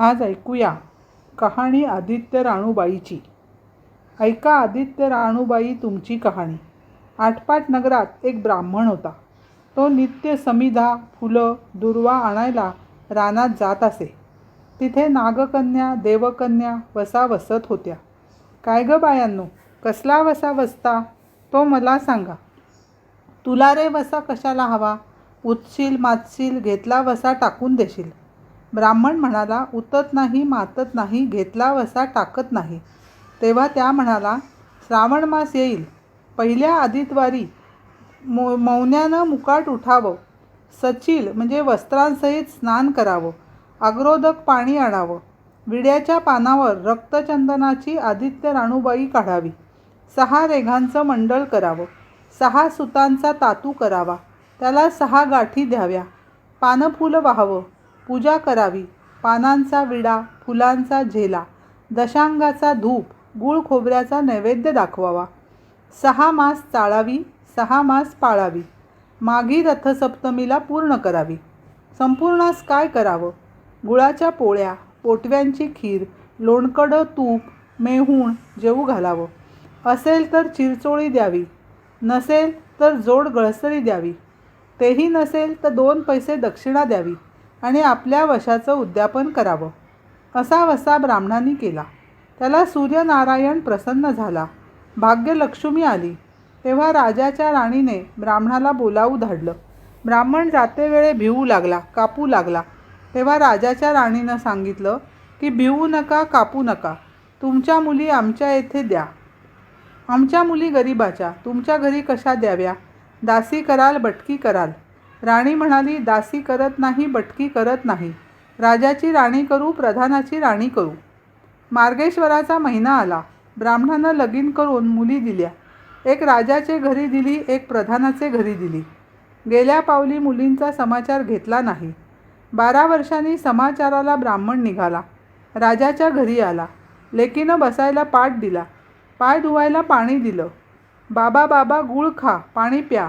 आज ऐकूया कहाणी आदित्य राणूबाईची. ऐका आदित्य राणूबाई तुमची कहाणी. आटपाट नगरात एक ब्राह्मण होता. तो नित्य समिधा फुलं दुर्वा आणायला रानात जात असे. तिथे नागकन्या देवकन्या वसा वसत होत्या. काय ग बायांनो कसला वसा वसता? तो मला सांगा. तुला रे वसा कशाला हवा? उचशील मातशील घेतला वसा टाकून देशील. ब्राह्मण म्हणाला उतत नाही मातत नाही घेतला वसा टाकत नाही. तेव्हा त्या म्हणाला श्रावण मास येईल. पहिल्या आदितवारी मो मौन्यानं मुकाट उठावं. सचिल म्हणजे वस्त्रांसहित स्नान करावं. अग्रोदक पाणी आणावं. विड्याच्या पानावर रक्तचंदनाची आदित्य राणूबाई काढावी. सहा रेघांचं मंडळ करावं. सहा सुतांचा तातू करावा. त्याला सहा गाठी द्याव्या. पानफुलं वाहावं. पूजा करावी. पानांचा विडा फुलांचा झेला दशांगाचा धूप गूळ खोबऱ्याचा नैवेद्य दाखवावा. सहा मास चाळावी सहा मास पाळावी. मागी रथसप्तमीला पूर्ण करावी. संपूर्णास काय करावं? गुळाच्या पोळ्या पोटव्यांची खीर लोणकडं तूप मेहूण जेवू घालावं. असेल तर चिरचोळी द्यावी. नसेल तर जोड गळसरी द्यावी. तेही नसेल तर दोन पैसे दक्षिणा द्यावी. आणि आपल्या वशाचं उद्यापन करावं. असा वसा ब्राह्मणांनी केला. त्याला सूर्यनारायण प्रसन्न झाला. भाग्यलक्ष्मी आली. तेव्हा राजाच्या राणीने ब्राह्मणाला बोलावू धाडलं. ब्राह्मण जातेवेळे भिवू लागला कापू लागला. तेव्हा राजाच्या राणीनं सांगितलं की भिवू नका कापू नका. तुमच्या मुली आमच्या येथे द्या. आमच्या मुली गरिबाच्या. तुमच्या घरी कशा द्याव्या? दासी कराल बटकी कराल. राणी म्हणाली दासी करत नाही बटकी करत नाही. राजाची राणी करू प्रधानाची राणी करू. मार्गेश्वराचा महिना आला. ब्राह्मणानं लगीन करून मुली दिल्या. एक राजाचे घरी दिली एक प्रधानाचे घरी दिली. गेल्या पावली मुलींचा समाचार घेतला नाही. बारा वर्षांनी समाचाराला ब्राह्मण निघाला. राजाच्या घरी आला. लेकीनं बसायला पाठ दिला. पाय धुवायला पाणी दिलं. बाबा बाबा गूळ खा पाणी प्या.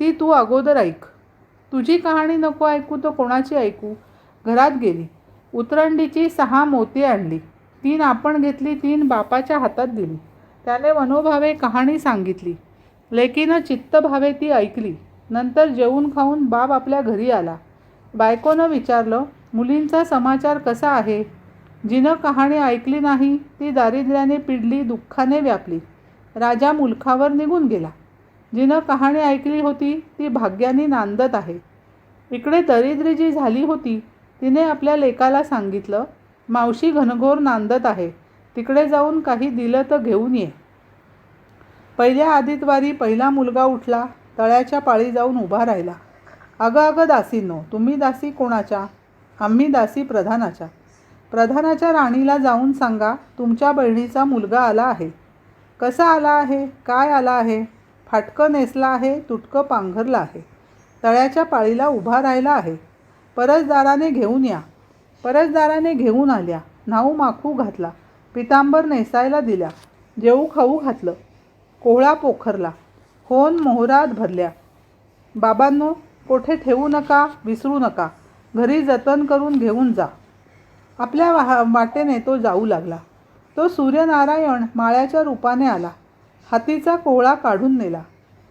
ती तू अगोदर ऐक. तुझी कहाणी नको ऐकू तर कोणाची ऐकू? घरात गेली. उतरंडीची सहा मोती आणली. तीन आपण घेतली तीन बापाच्या हातात दिली. त्याने मनोभावे कहाणी सांगितली. लेकीनं चित्तभावे ती ऐकली. नंतर जेवून खाऊन बाप आपल्या घरी आला. बायकोनं विचारलं मुलींचा समाचार कसा आहे? जिनं कहाणी ऐकली नाही ती दारिद्र्याने पिडली दुःखाने व्यापली. राजा मुलखावर निघून गेला. जिनं कहाणी ऐकली होती ती भाग्याने नांदत आहे. इकडे दरिद्री जी झाली होती तिने आपल्या लेकाला सांगितलं मावशी घनघोर नांदत आहे तिकडे जाऊन काही दिलं तर घेऊन ये. पहिल्या आदितवारी पहिला मुलगा उठला तळ्याच्या पाळी जाऊन उभा राहिला. अगं अगं दासींनो तुम्ही दासी कोणाच्या? आम्ही दासी प्रधानाच्या. प्रधानाच्या राणीला जाऊन सांगा तुमच्या बहिणीचा मुलगा आला आहे. कसा आला आहे? काय आला आहे? फाटकं नेसला आहे तुटकं पांघरलं आहे. तळ्याच्या पाळीला उभा राहिला आहे. परसदाराने घेऊन या. परसदाराने घेऊन आल्या. न्हाऊ माखू घातला. पितांबर नेसायला दिल्या. जेऊ खाऊ घातलं. कोहळा पोखरला. होन मोहरात भरल्या. बाबांनो कोठे ठेवू नका विसरू नका. घरी जतन करून घेऊन जा. आपल्या वा वाटेने तो जाऊ लागला. तो सूर्यनारायण माळ्याच्या रूपाने आला. हातीचा कोहळा काढून नेला.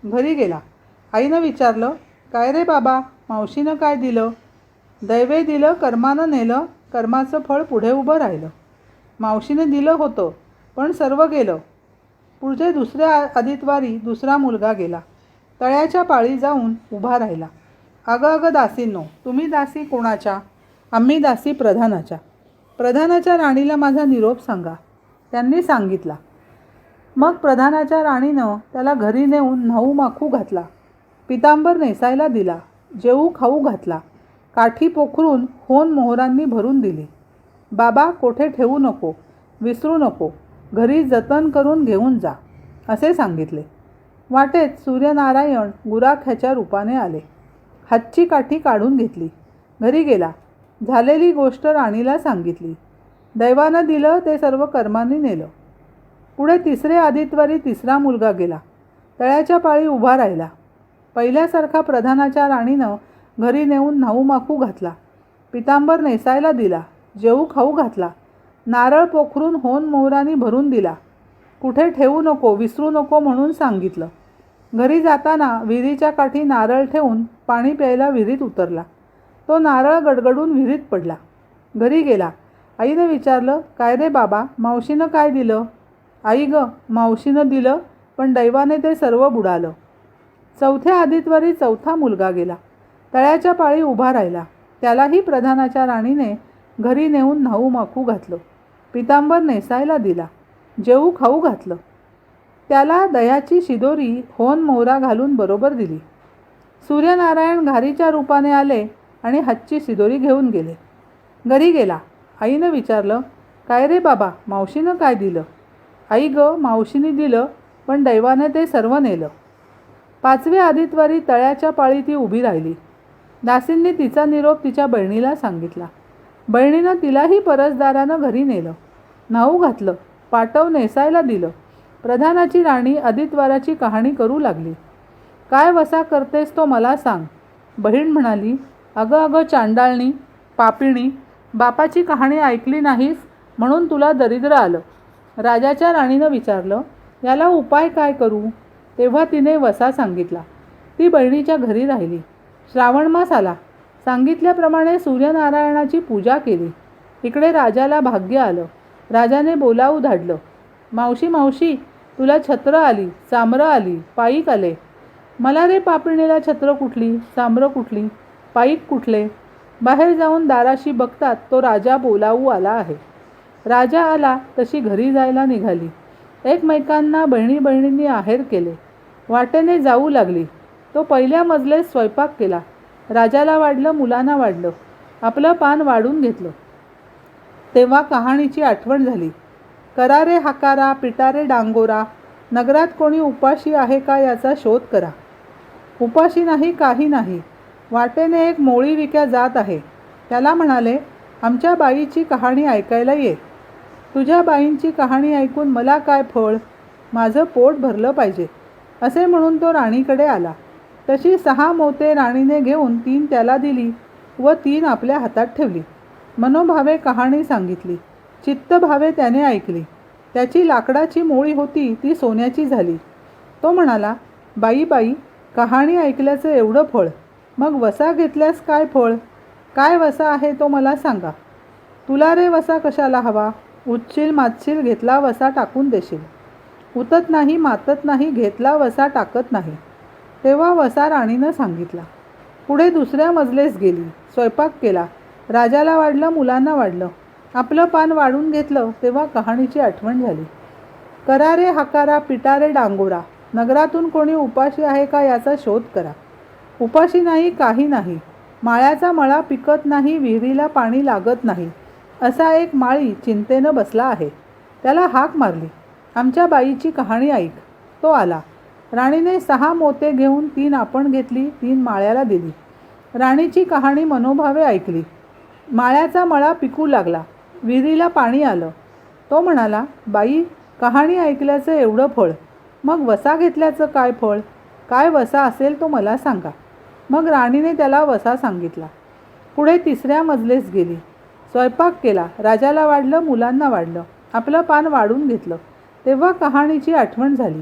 घरी गेला. आईनं विचारलं काय रे बाबा मावशीनं काय दिलं? दैवे दिलं कर्मानं नेलं कर्माचं फळ पुढे उभं राहिलं. मावशीने दिलं होतं पण सर्व गेलं. पुढचे दुसऱ्या आदितवारी दुसरा मुलगा गेला. तळ्याच्या पाळी जाऊन उभा राहिला. अगं अगं दासींनो तुम्ही दासी कोणाच्या? आम्ही दासी प्रधानाच्या. प्रधानाच्या राणीला माझा निरोप सांगा. त्यांनी सांगितला. मग प्रधानाच्या राणीनं त्याला घरी नेऊन न्हाऊ माखू घातला. पितांबर नेसायला दिला. जेऊ खाऊ घातला. काठी पोखरून होन मोहरांनी भरून दिली. बाबा कोठे ठेवू नको? विसरू नको. घरी जतन करून घेऊन जा. असे सांगितले. वाटेत सूर्यनारायण गुराख्याच्या रूपाने आले. हातची काठी काढून घेतली. घरी गेला. झालेली गोष्ट राणीला सांगितली. दैवानं दिलं ते सर्व कर्मांनी नेलं. पुढे तिसरे आदितवारी तिसरा मुलगा गेला. तळ्याच्या पाळी उभा राहिला. पहिल्यासारखा प्रधानाच्या राणीनं घरी नेऊन न्हाऊ माखू घातला. पितांबर नेसायला दिला. जेऊ खाऊ घातला. नारळ पोखरून होन मोहरानी भरून दिला. कुठे ठेवू नको विसरू नको म्हणून सांगितलं. घरी जाताना विहिरीच्या काठी नारळ ठेवून पाणी प्यायला विहिरीत उतरला. तो नारळ गडगडून विहिरीत पडला. घरी गेला. आईने विचारलं काय रे बाबा मावशीनं काय दिलं? आई ग मावशीनं दिलं पण दैवाने ते सर्व बुडालं. चौथ्या आदितवारी चौथा मुलगा गेला. तळ्याच्या पाळी उभा राहिला. त्यालाही प्रधानाच्या राणीने घरी नेऊन न्हाऊ माखू घातलं. पितांबर नेसायला दिला. जेऊ खाऊ घातलं. त्याला दयाची शिदोरी होन मोहरा घालून बरोबर दिली. सूर्यनारायण घारीच्या रूपाने आले आणि हातची शिदोरी घेऊन गेले. घरी गेला. आईनं विचारलं काय रे बाबा मावशीनं काय दिलं? आई ग मावशीने दिलं पण दैवानं ते सर्व नेलं. पाचव्या आदितवारी तळ्याच्या पाळी ती उभी राहिली. दासींनी तिचा निरोप तिच्या बहिणीला सांगितला. बहिणीनं तिलाही परसदारानं घरी नेलं. नाऊ घातलं पाटव नेसायला दिलं. प्रधानाची राणी आदितवाराची कहाणी करू लागली. काय वसा करतेस तो मला सांग. बहीण म्हणाली अगं अगं चांडाळणी पापिणी बापाची कहाणी ऐकली नाहीस म्हणून तुला दरिद्र आलं. राजाच्या राणीनं विचारलं याला उपाय काय करू? तेव्हा तिने वसा सांगितला. ती बहिणीच्या घरी राहिली. श्रावण मास आला. सांगितल्याप्रमाणे सूर्यनारायणाची पूजा केली. इकडे राजाला भाग्य आलं. राजाने बोलावू धाडलं. मावशी मावशी तुला छत्र आली चामरं आली पाईक आले. मला रे पापिणीला छत्र कुठली चामरं कुठली पाईक कुठले? बाहेर जाऊन दाराशी बघतात तो राजा बोलावू आला आहे. राजा आला तशी घरी जायला निघाली. एकमेकांना बहिणी बहिणींनी आहेर केले. वाटेने जाऊ लागली. तो पहिल्या मजलेत स्वयंपाक केला. राजाला वाढलं मुलांना वाढलं. आपलं पान वाढून घेतलं. तेव्हा कहाणीची आठवण झाली. करारे हाकारा पिटारे डांगोरा नगरात कोणी उपाशी आहे का याचा शोध करा. उपाशी नाही काही नाही. वाटेने एक मोळी विक्या जात आहे. त्याला म्हणाले आमच्या बाईची कहाणी ऐकायला ये. तुझ्या बाईंची कहाणी ऐकून मला काय फळ? माझं पोट भरलं पाहिजे. असे म्हणून तो राणीकडे आला. तशी सहा मोते राणीने घेऊन तीन त्याला दिली व तीन आपल्या हातात ठेवली. मनोभावे कहाणी सांगितली. चित्तभावे त्याने ऐकली. त्याची लाकडाची मोळी होती ती सोन्याची झाली. तो म्हणाला बाई बाई कहाणी ऐकल्याचं एवढं फळ. मग वसा घेतल्यास काय फळ? काय वसा आहे तो मला सांगा. तुला रे वसा कशाला हवा? उच्चील मातशील घेतला वसा टाकून देशील. उतत नाही मातत नाही घेतला वसा टाकत नाही. तेव्हा वसा राणीनं सांगितला पुढे दुसऱ्या मजलेस गेली स्वयंपाक केला राजाला वाढलं मुलांना वाढलं. आपलं पान वाढून घेतलं तेव्हा कहाणीची आठवण झाली. करारे हाकारा पिटारे डांगोरा नगरातून कोणी उपाशी आहे का याचा शोध करा. उपाशी नाही काही नाही. माळ्याचा मळा पिकत नाही विहिरीला पाणी लागत नाही. असा एक माळी चिंतेनं बसला आहे. त्याला हाक मारली. आमच्या बाईची कहाणी ऐक. तो आला. राणीने सहा मोते घेऊन तीन आपण घेतली तीन माळ्याला दिली. राणीची कहाणी मनोभावे ऐकली. माळ्याचा मळा पिकू लागला. विहिरीला पाणी आलं. तो म्हणाला बाई कहाणी ऐकल्याचं एवढं फळ. मग वसा घेतल्याचं काय फळ? काय वसा असेल तो मला सांगा. मग राणीने त्याला वसा सांगितला. पुढे तिसऱ्या मजलेस गेली. स्वयंपाक केला राजाला वाढलं मुलांना वाढलं. आपलं पान वाढून घेतलं. तेव्हा कहाणीची आठवण झाली.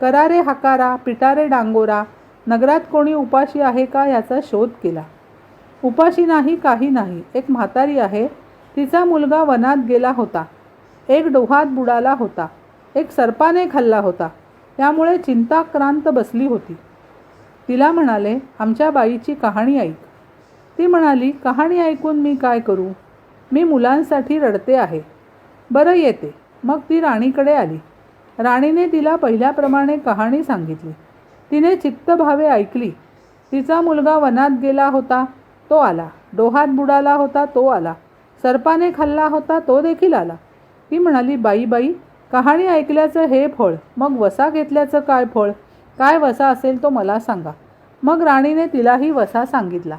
करारे हाकारा पिटारे डांगोरा नगरात कोणी उपाशी आहे का याचा शोध केला. उपाशी नाही काही नाही. एक म्हातारी आहे. तिचा मुलगा वनात गेला होता. एक डोहात बुडाला होता. एक सर्पाने खाल्ला होता. त्यामुळे चिंताक्रांत बसली होती. तिला म्हणाले आमच्या बाईची कहाणी ऐक. ती म्हणाली कहाणी ऐकून मी काय करू? मी मुलांसाठी रडते आहे. बरं येते. मग ती राणीकडे आली. राणीने तिला पहिल्याप्रमाणे कहाणी सांगितली. तिने चित्तभावे ऐकली. तिचा मुलगा वनात गेला होता तो आला. डोहात बुडाला होता तो आला. सर्पाने खाल्ला होता तो देखील आला. ती म्हणाली बाई बाई कहाणी ऐकल्याचं हे फळ मग वसा घेतल्याचं काय फळ? काय वसा असेल तो मला सांगा. मग राणीने तिलाही वसा सांगितला.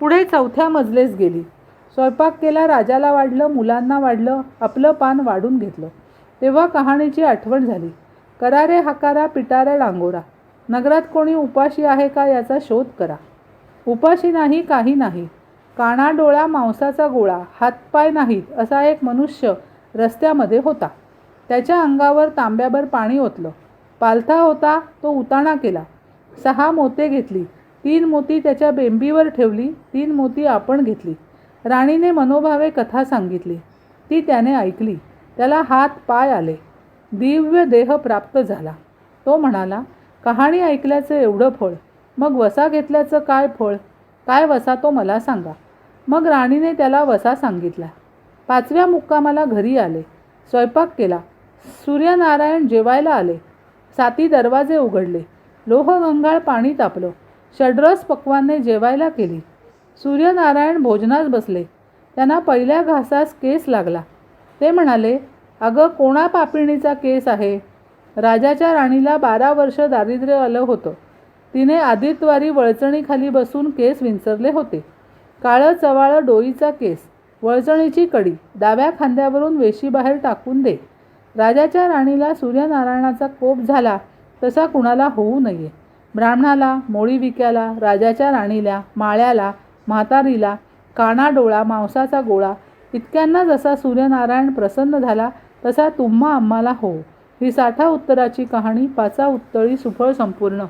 पुढे चौथ्या मजलेस गेली. स्वयंपाक केला राजाला वाढलं मुलांना वाढलं आपलं पान वाढून घेतलं. तेव्हा कहाणीची आठवण झाली. करारे हकारा पिटारा डांगोरा. नगरात कोणी उपाशी आहे का याचा शोध करा. उपाशी नाही काही नाही. काणा डोळा मांसाचा गोळा हातपाय नाहीत असा एक मनुष्य रस्त्यामध्ये होता. त्याच्या अंगावर तांब्याभर पाणी ओतलं. पालथा होता तो उताणा केला. सहा मोते घेतली. तीन मोती त्याच्या बेंबीवर ठेवली. तीन मोती आपण घेतली. राणीने मनोभावे कथा सांगितली. ती त्याने ऐकली. त्याला हात पाय आले. दिव्य देह प्राप्त झाला. तो म्हणाला कहाणी ऐकल्याचं एवढं फळ मग वसा घेतल्याचं काय फळ? काय वसा तो मला सांगा. मग राणीने त्याला वसा सांगितला. पाचव्या मुक्कामाला घरी आले. स्वयंपाक केला. सूर्यनारायण जेवायला आले. साती दरवाजे उघडले. लोहगंगाळ पाणी तापलं. षड्रस पक्वाने जेवायला केली. सूर्यनारायण भोजनास बसले. त्यांना पहिल्या घासास केस लागला. ते म्हणाले अगं कोणा पापिणीचा केस आहे? राजाच्या राणीला बारा वर्ष दारिद्र्य आलं होतं. तिने आदित्यवारी वळचणीखाली बसून केस विंचरले होते. काळं चवाळं डोईचा केस वळचणीची कडी डाव्या खांद्यावरून वेशीबाहेर टाकून दे. राजाच्या राणीला सूर्यनारायणाचा कोप झाला तसा कुणाला होऊ नये. ब्राह्मणाला मोळी विक्याला राजाच्या राणीला माळ्याला म्हातारीला काना डोळा मांसाचा गोळा इतक्यांना जसा सूर्यनारायण प्रसन्न झाला तसा तुम्हा आम्हाला हो. ही साठा उत्तराची कहाणी पाचा उत्तळी सुफळ संपूर्ण.